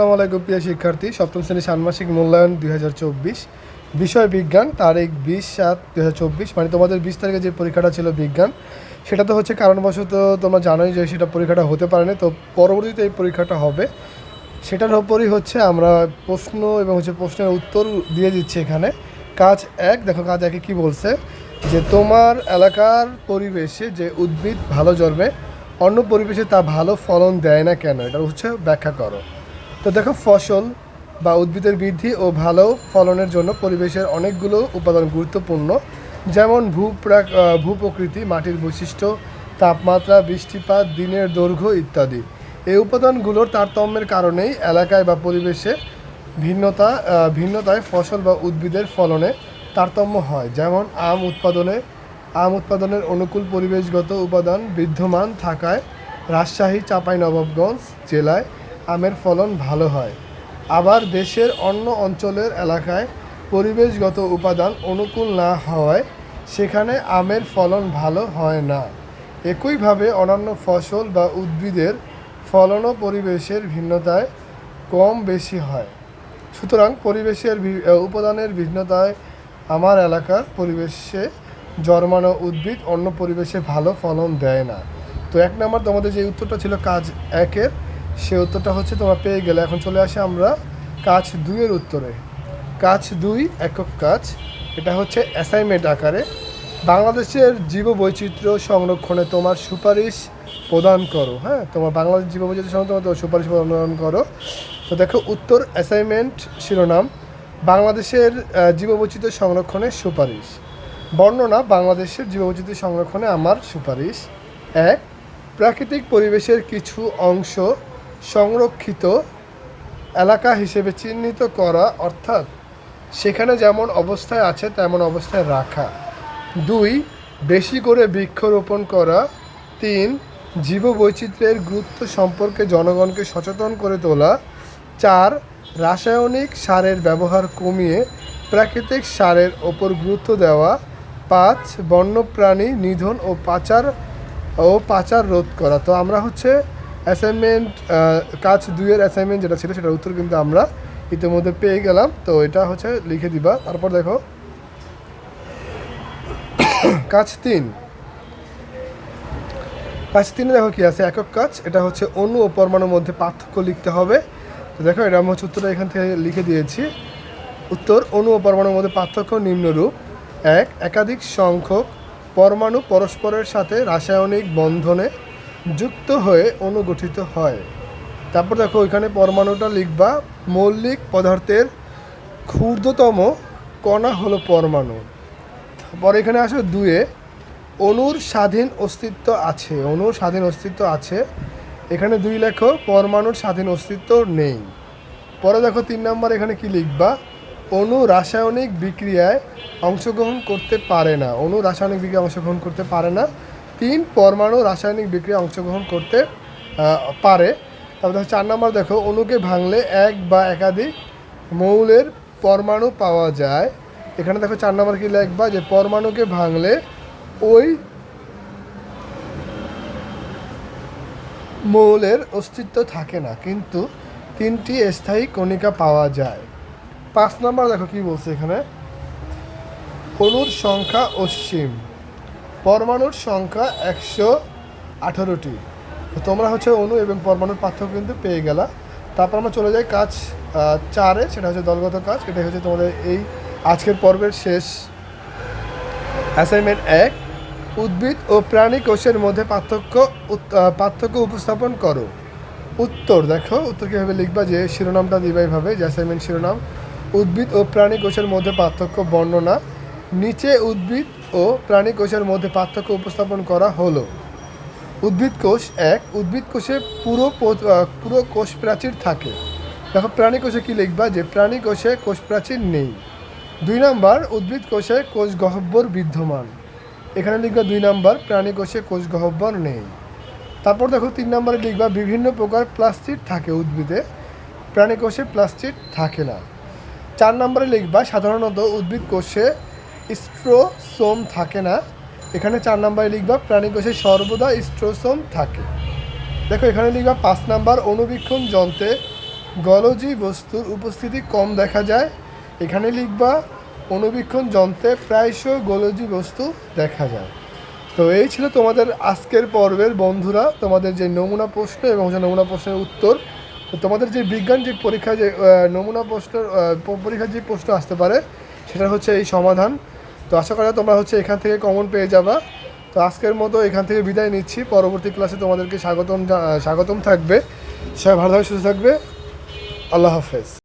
আসসালামু আলাইকুম প্রিয় শিক্ষার্থী, সপ্তম শ্রেণি ষান্মাসিক মূল্যায়ন দুই হাজার চব্বিশ। বিষয় বিজ্ঞান, তারিখ বিশ সাত দুই মানে তোমাদের বিশ তারিখে যে পরীক্ষাটা ছিল বিজ্ঞান, সেটা তো হচ্ছে কারণবশত তোমরা জানোই যে সেটা পরীক্ষাটা হতে পারেনি তো পরবর্তীতে এই পরীক্ষাটা হবে। সেটার ওপরই হচ্ছে আমরা প্রশ্ন এবং হচ্ছে প্রশ্নের উত্তর দিয়ে দিচ্ছি এখানে। কাজ এক, দেখো কাজ একে কি বলছে? যে তোমার এলাকার পরিবেশে যে উদ্ভিদ ভালো জন্মে, অন্য পরিবেশে তা ভালো ফলন দেয় না কেন? এটা হচ্ছে ব্যাখ্যা করো। তো দেখো, ফসল বা উদ্ভিদের বৃদ্ধি ও ভালো ফলনের জন্য পরিবেশের অনেকগুলো উপাদান গুরুত্বপূর্ণ। যেমন ভূপ্রাক ভূপ্রকৃতি মাটির বৈশিষ্ট্য, তাপমাত্রা, বৃষ্টিপাত, দিনের দৈর্ঘ্য ইত্যাদি। এই উপাদানগুলোর তারতম্যের কারণেই এলাকায় বা পরিবেশে ভিন্নতা ভিন্নতায় ফসল বা উদ্ভিদের ফলনে তারতম্য হয়। যেমন আম উৎপাদনে, আম উৎপাদনের অনুকূল পরিবেশগত উপাদান বিদ্যমান থাকায় রাজশাহী, চাঁপাইনবাবগঞ্জ জেলায় আমের ফলন ভালো হয়। আবার দেশের অন্য অঞ্চলের এলাকায় পরিবেশগত উপাদান অনুকূল না হওয়ায় সেখানে আমের ফলন ভালো হয় না। একইভাবে অন্যান্য ফসল বা উদ্ভিদের ফলনও পরিবেশের ভিন্নতায় কম বেশি হয়। সুতরাং পরিবেশের উপাদানের ভিন্নতায় আমার এলাকার পরিবেশে জন্মানো উদ্ভিদ অন্য পরিবেশে ভালো ফলন দেয় না। তো এক নম্বর তোমাদের যে উত্তরটা ছিল কাজ একের সে উত্তরটা হচ্ছে তোমরা পেয়ে গেলে। এখন চলে আসে আমরা কাজ দুইয়ের উত্তরে। কাজ দুই, একক কাজ। এটা হচ্ছে অ্যাসাইনমেন্ট আকারে। বাংলাদেশের জীববৈচিত্র্য সংরক্ষণে তোমার সুপারিশ প্রদান করো হ্যাঁ? তোমার বাংলাদেশ জীববৈচিত্র্য সংরক্ষণে তোমার সুপারিশ প্রদান করো। তো দেখো, উত্তর অ্যাসাইনমেন্ট শিরোনাম। বাংলাদেশের জীববৈচিত্র্য সংরক্ষণের সুপারিশ। বর্ণনা, বাংলাদেশের জীববৈচিত্র্য সংরক্ষণে আমার সুপারিশ। এক, প্রাকৃতিক পরিবেশের কিছু অংশ সংরক্ষিত এলাকা হিসেবে চিহ্নিত করা, অর্থাৎ সেখানে যেমন অবস্থায় আছে, তেমন অবস্থায় রাখা। দুই, বেশি করে বৃক্ষরোপণ করা। তিন, জীববৈচিত্র্যের গুরুত্ব সম্পর্কে জনগণকে সচেতন করে তোলা। চার, রাসায়নিক সারের ব্যবহার কমিয়ে প্রাকৃতিক সারের ওপর গুরুত্ব দেওয়া। পাঁচ, বন্যপ্রাণী নিধন ও পাচার ও পাচার রোধ করা। তো আমরা হচ্ছে অ্যাসাইনমেন্ট কাজ দুইয়ের অ্যাসাইনমেন্ট যেটা ছিল সেটার উত্তর কিন্তু আমরা ইতিমধ্যে পেয়ে গেলাম। তো এটা হচ্ছে লিখে দিবা। তারপর দেখো। কাজ তিন। কাজ তিনে দেখো কি আছে? একক কাজ। এটা হচ্ছে অণু ও পরমাণুর মধ্যে পার্থক্য লিখতে হবে। তো দেখো, এটা আমি হচ্ছে উত্তরটা এখান থেকে লিখে দিয়েছি। উত্তর অণু ও পরমাণুর মধ্যে পার্থক্য নিম্নরূপ। এক, একাধিক সংখ্যক পরমাণু পরস্পরের সাথে রাসায়নিক বন্ধনে যুক্ত হয়ে অণু গঠিত হয়। তারপর দেখো, ওইখানে পরমাণুটা লিখবা। মৌলিক পদার্থের ক্ষুদ্রতম কণা হলো পরমাণু। পরে এখানে আসো দুয়ে। অণুর স্বাধীন অস্তিত্ব আছে। অণুর স্বাধীন অস্তিত্ব আছে। এখানে দুই লেখো, পরমাণুর স্বাধীন অস্তিত্ব নেই। পরে দেখো তিন নম্বর, এখানে কি লিখবা? অণু রাসায়নিক বিক্রিয়ায় অংশগ্রহণ করতে পারে না। অণু রাসায়নিক বিক্রিয়ায় অংশগ্রহণ করতে পারে না। তিন পরমাণু রাসায়নিক বিক্রিয়ায় অংশগ্রহণ করতে পারে। তারপর দেখো চার নম্বর দেখো, অণুকে ভাঙলে এক বা একাধিক মৌলের পরমাণু পাওয়া যায়। এখানে দেখো চার নম্বর কি লিখবা, যে পরমাণুকে ভাঙলে ওই মৌলের অস্তিত্ব থাকে না, কিন্তু তিনটি স্থায়ী কণিকা পাওয়া যায়। পাঁচ নম্বর দেখো কি বলছে এখানে? অণুর সংখ্যা অসীম। পরমাণুর সংখ্যা একশো আঠারোটি। তোমরা হচ্ছে অণু এবং পরমাণুর পার্থক্য কিন্তু পেয়ে গেলা। তারপর আমরা চলে যাই কাজ চারে, সেটা হচ্ছে দলগত কাজ। এটা হচ্ছে তোমাদের এই আজকের পর্বের শেষ অ্যাসাইনমেন্ট এক। উদ্ভিদ ও প্রাণী কোষের মধ্যে পার্থক্য পার্থক্য উপস্থাপন করো। উত্তর দেখো, উত্তর কীভাবে লিখবা যে শিরোনামটা দিবা এইভাবে, যে অ্যাসাইনমেন্ট শিরোনাম। উদ্ভিদ ও প্রাণী কোষের মধ্যে পার্থক্য বর্ণনা। নিচে উদ্ভিদ ও প্রাণী কোষের মধ্যে পার্থক্য উপস্থাপন করা হলো। উদ্ভিদ কোষ এক, উদ্ভিদ কোষে পুরো পুরো কোষ প্রাচীর থাকে। দেখো প্রাণী কোষে কি লিখবা যে প্রাণী কোষে কোষ প্রাচীর নেই। দুই নাম্বার, উদ্ভিদ কোষে কোষ গহ্বর বিদ্যমান। এখানে লিখবা দুই নাম্বার, প্রাণী কোষে কোষ গহ্বর নেই। তারপর দেখো তিন নম্বরে লিখবা বিভিন্ন প্রকার প্লাস্টিক থাকে উদ্ভিদে। প্রাণী কোষে প্লাস্টিক থাকে না। চার নম্বরে লিখবা সাধারণত উদ্ভিদ কোষে স্ট্রোসোম থাকে না। এখানে চার নম্বরে লিখবা প্রাণী কোষে সর্বদা স্ট্রোসোম থাকে। দেখো, এখানে লিখবা, পাঁচ নাম্বার, অনুবীক্ষণ যন্ত্রে গলজি বস্তুর উপস্থিতি কম দেখা যায়। এখানে লিখবা, অনুবীক্ষণ যন্ত্রে প্রায়শ গলজি বস্তু দেখা যায়। তো এই ছিল তোমাদের আজকের পর্বের বন্ধুরা, তোমাদের যে নমুনা প্রশ্ন এবং যে নমুনা প্রশ্নের উত্তর। তোমাদের যে বিজ্ঞান যে পরীক্ষা যে নমুনা প্রশ্নের পরীক্ষার যে প্রশ্ন আসতে পারে সেটা হচ্ছে এই সমাধান। তো আশা করা তোমরা হচ্ছে এখান থেকে কমন পেয়ে যাবা। তো আজকের মতো এখান থেকে বিদায় নিচ্ছি। পরবর্তী ক্লাসে তোমাদেরকে স্বাগতম স্বাগতম থাকবে। সবাই ভালোভাবে সুস্থ থাকবে। আল্লাহ হাফেজ।